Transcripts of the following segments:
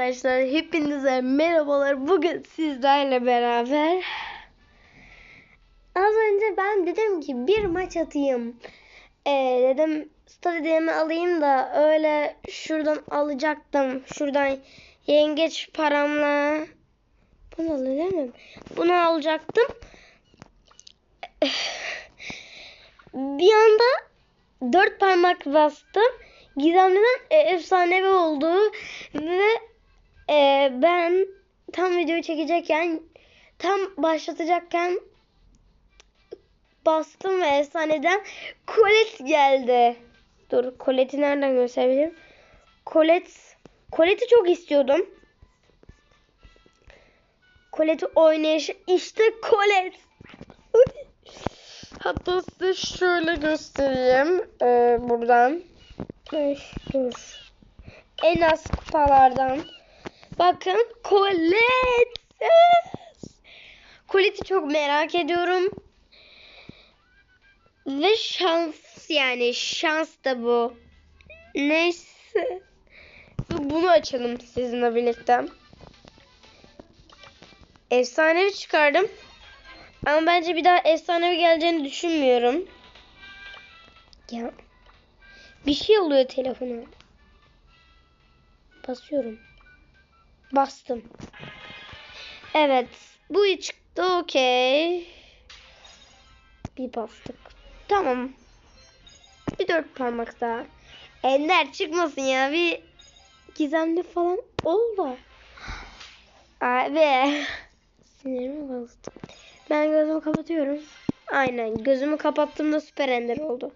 arkadaşlar hepinize merhabalar. Bugün sizlerle beraber az önce ben dedim ki bir maç atayım. Ee, dedim stadiyemi alayım da öyle şuradan alacaktım. Şuradan yengeç paramla bunu alayım. Bunu alacaktım. Bir anda dört parmak bastım. Gizemli'den e, efsanevi oldu ve e, ben tam videoyu çekecekken tam başlatacakken bastım ve efsaneden Colette geldi. Dur Colette'i nereden gösterebilirim? Colette Colette'i çok istiyordum. Colette oynayışı işte Colette. Hatta size şöyle göstereyim ee, buradan. Ay, dur. En az kupalardan. Bakın Colette. Colette'i çok merak ediyorum. Ve şans yani şans da bu. Neyse. Bunu açalım sizinle birlikte. Efsanevi çıkardım. Ama bence bir daha efsanevi geleceğini düşünmüyorum. Ya. Bir şey oluyor telefona. Basıyorum. Bastım. Evet. Bu çıktı okey. Bir bastık. Tamam. Bir dört parmak daha. Ender çıkmasın ya. Bir gizemli falan ol da. Abi. Sinirimi bozdu. Ben gözümü kapatıyorum. Aynen. Gözümü kapattığımda süper ender oldu.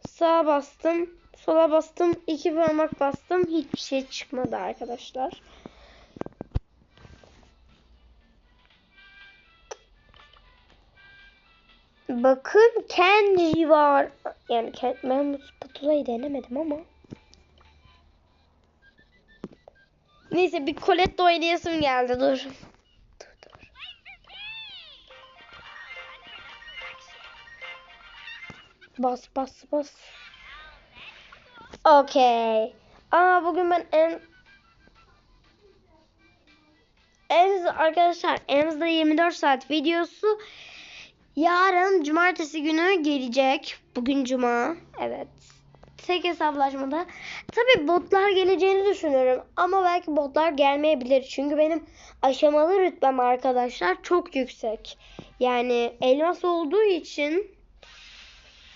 Sağa bastım. Sola bastım. iki parmak bastım. Hiçbir şey çıkmadı arkadaşlar. Bakın Kenji var. Yani ben bu spatulayı denemedim ama. Neyse bir Colette oynayasım geldi. Dur. Bas bas bas. Okey. Ama bugün ben en en arkadaşlar Emz'de 24 saat videosu yarın cumartesi günü gelecek. Bugün cuma. Evet. Tek hesaplaşmada. Tabi botlar geleceğini düşünüyorum. Ama belki botlar gelmeyebilir. Çünkü benim aşamalı rütbem arkadaşlar çok yüksek. Yani elmas olduğu için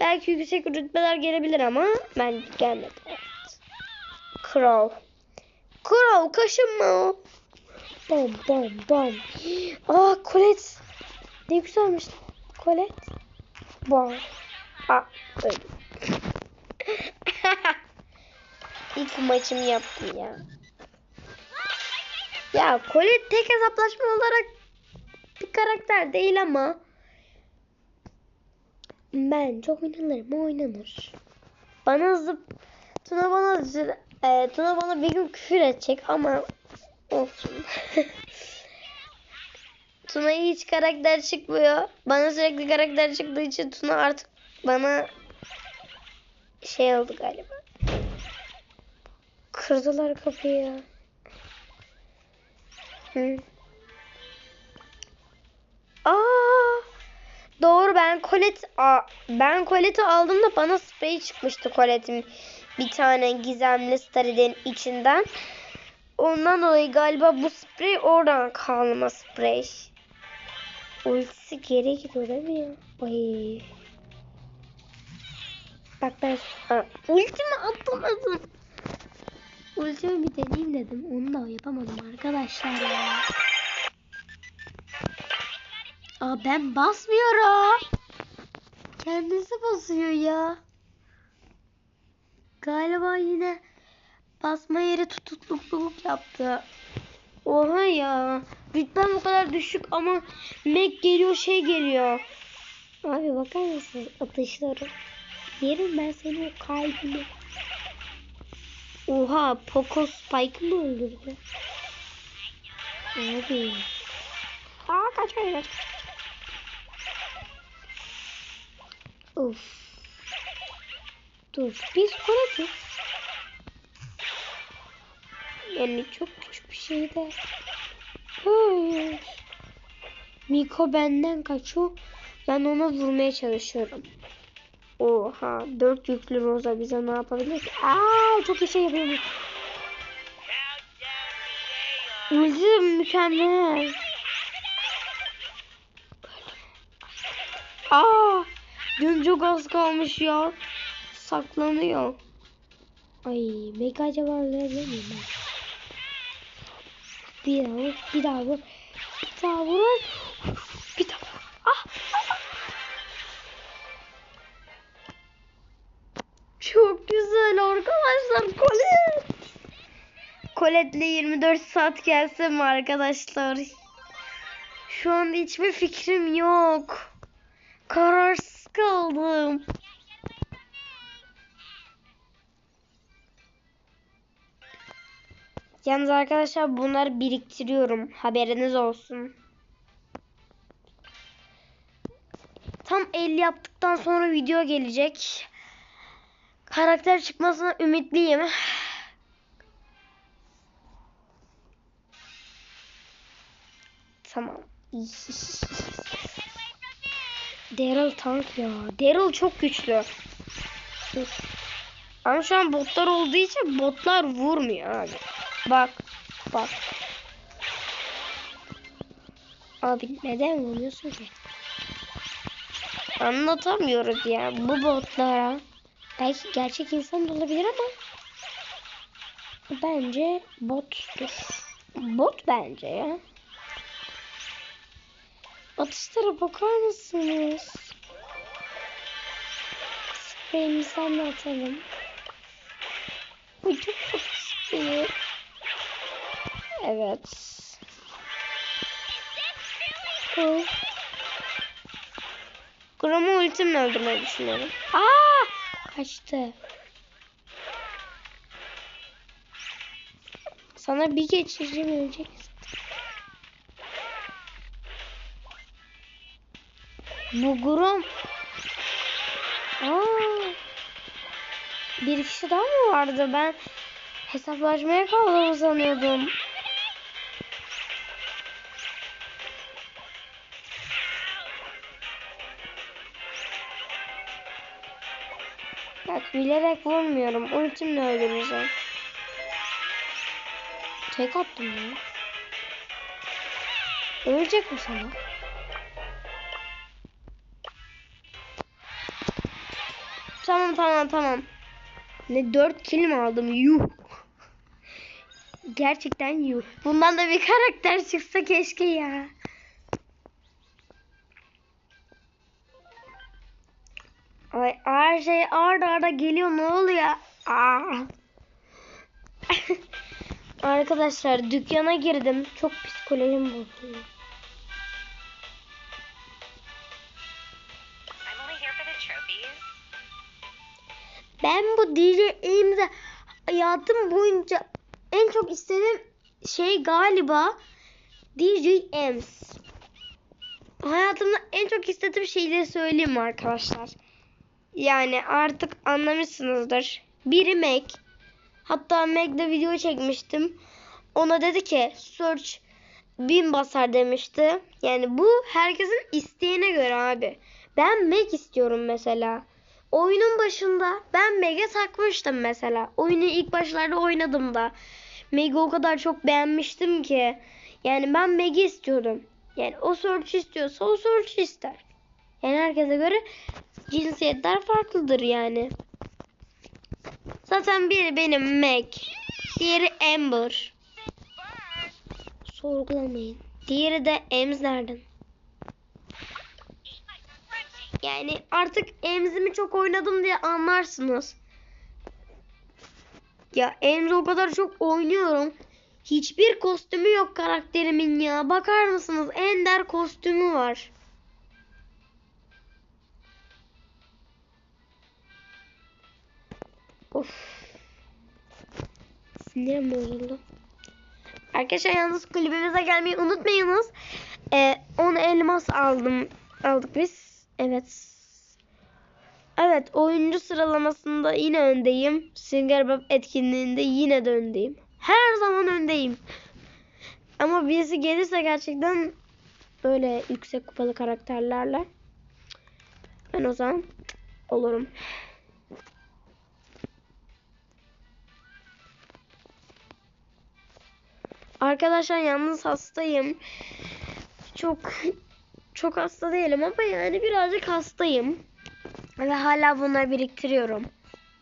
belki yüksek rütbeler gelebilir ama ben gelmedi. Evet. Crow. Crow kaşınma. Bam bam bam. Aa Colette. Ne güzelmiş. Colette. Bam. Aa öldüm. İlk maçımı yaptım ya. Ya Colette tek hesaplaşma olarak bir karakter değil ama ben çok oynanır mı oynanır. Bana zıp Tuna bana e, Tuna bana bir gün küfür edecek ama olsun. Tuna'ya hiç karakter çıkmıyor. Bana sürekli karakter çıktığı için Tuna artık bana şey oldu galiba. Kırdılar kapıyı. Hı. Aa! Doğru ben Colette ben Colette'i aldım da bana sprey çıkmıştı Colette'in bir tane gizemli stariden içinden. Ondan dolayı galiba bu sprey oradan kalma sprey. Ultisi geri gidiyor değil mi ya? Ay. Bak ben ha, ultimi atamadım. Ultimi bir deneyeyim dedim. Onu da yapamadım arkadaşlar ya. Aa ben basmıyorum. Kendisi basıyor ya. Galiba yine basma yeri tutukluluk yaptı. Oha ya. Rütbem o kadar düşük ama Mac geliyor şey geliyor. Abi bakar mısın atışları? Yerim ben seni o. Oha Poco Spike'ı mı öldürdü? Abi. Aa kaç kaç kaç. Of. Dur biz kuracağız. Yani çok küçük bir şey de. Hayır. Miko benden kaçıyor. Ben ona vurmaya çalışıyorum. Oha. Dört yüklü Rosa bize ne yapabilir ki? Aa, çok iyi şey yapıyor. Ulti mükemmel. Aa, dün çok az kalmış ya. Saklanıyor. Ay, mega acaba ölebilir miyim? Bir daha vur, bir daha vur. Bir daha vur. Bir daha vur. Ah, ah. Çok güzel arkadaşlar. Kolet. Kolet'le 24 saat gelsem mi arkadaşlar? Şu anda hiçbir fikrim yok. Kararsız kaldım. Yalnız arkadaşlar bunları biriktiriyorum. Haberiniz olsun. Tam 50 yaptıktan sonra video gelecek. Karakter çıkmasına ümitliyim. Tamam. Daryl tank ya. Daryl çok güçlü. Ama şu an botlar olduğu için botlar vurmuyor abi. Bak. Bak. Abi neden vuruyorsun ki? Anlatamıyoruz ya bu botlara. Belki gerçek insan da olabilir ama bence bottur. Bot bence ya. Atışlara bakar mısınız? Spreyimizden de atalım. Bu çok sprey. Evet. Bu. Gram'ı ultimle öldürmeyi düşünüyorum. Aa! Kaçtı. Sana bir geçireceğim öleceksin. Bu Grom. Aa! Bir kişi daha mı vardı? Ben hesaplaşmaya kaldığımı sanıyordum. Bak bilerek vurmuyorum. Ultimle öldüreceğim. Tek attım ya. Ölecek mi sana? Tamam tamam tamam. Ne 4 kill mi aldım? Yuh. Gerçekten yuh. Bundan da bir karakter çıksa keşke ya. Ay her şey arda arda geliyor ne oluyor? Aa. Arkadaşlar dükkana girdim. Çok psikolojim bozuldu. Bu DJ Ames'e hayatım boyunca en çok istediğim şey galiba DJ Ames. Hayatımda en çok istediğim şeyleri söyleyeyim arkadaşlar. Yani artık anlamışsınızdır. Biri Mac. Hatta Mac'de video çekmiştim. Ona dedi ki search bin basar demişti. Yani bu herkesin isteğine göre abi. Ben Mac istiyorum mesela. Oyunun başında ben Meg'e takmıştım mesela. Oyunu ilk başlarda oynadım da. Meg'i o kadar çok beğenmiştim ki. Yani ben Meg'i istiyordum. Yani o search istiyorsa o search ister. Yani herkese göre cinsiyetler farklıdır yani. Zaten biri benim Meg. Diğeri Amber. Sorgulamayın. Diğeri de Ems nereden? Yani artık Emz'imi çok oynadım diye anlarsınız. Ya Emz o kadar çok oynuyorum. Hiçbir kostümü yok karakterimin ya. Bakar mısınız? Ender kostümü var. Of. Sinirim bozuldu. Arkadaşlar yalnız kulübümüze gelmeyi unutmayınız. Ee, 10 elmas aldım. Aldık biz. Evet. Evet oyuncu sıralamasında yine öndeyim. Sünger Bob etkinliğinde yine de öndeyim. Her zaman öndeyim. Ama birisi gelirse gerçekten böyle yüksek kupalı karakterlerle ben o zaman olurum. Arkadaşlar yalnız hastayım. Çok çok hasta değilim ama yani birazcık hastayım. Ve hala bunları biriktiriyorum.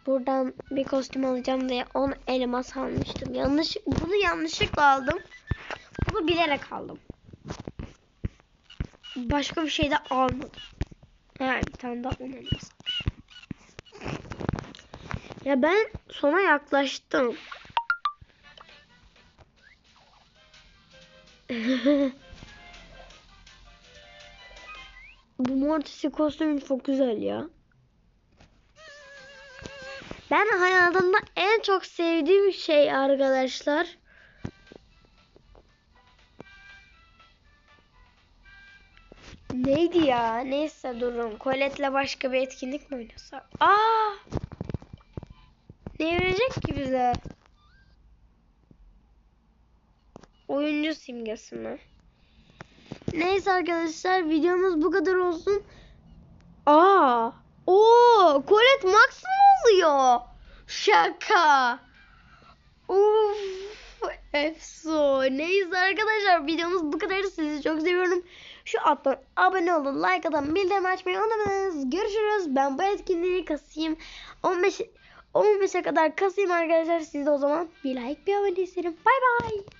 Buradan bir kostüm alacağım diye 10 elmas almıştım. Yanlış bunu yanlışlıkla aldım. Bunu bilerek aldım. Başka bir şey de almadım. Ha bir tane daha 10 elmas. Ya ben sona yaklaştım. Bu Mortis'in kostümü çok güzel ya. Ben hayatımda en çok sevdiğim şey arkadaşlar. Neydi ya? Neyse durun. Colette'le başka bir etkinlik mi oynasak? Aa! Ne verecek ki bize? Oyuncu simgesi mi? Neyse arkadaşlar videomuz bu kadar olsun. Aa! Oo! Colette Max mı oluyor? Şaka. Uf! Efso. Neyse arkadaşlar videomuz bu kadar. Sizi çok seviyorum. Şu alttan abone olun, like atın, bildirim açmayı unutmayınız. Görüşürüz. Ben bu etkinliği kasayım. 15 15'e kadar kasayım arkadaşlar. Siz de o zaman bir like bir abone isterim. Bay bay.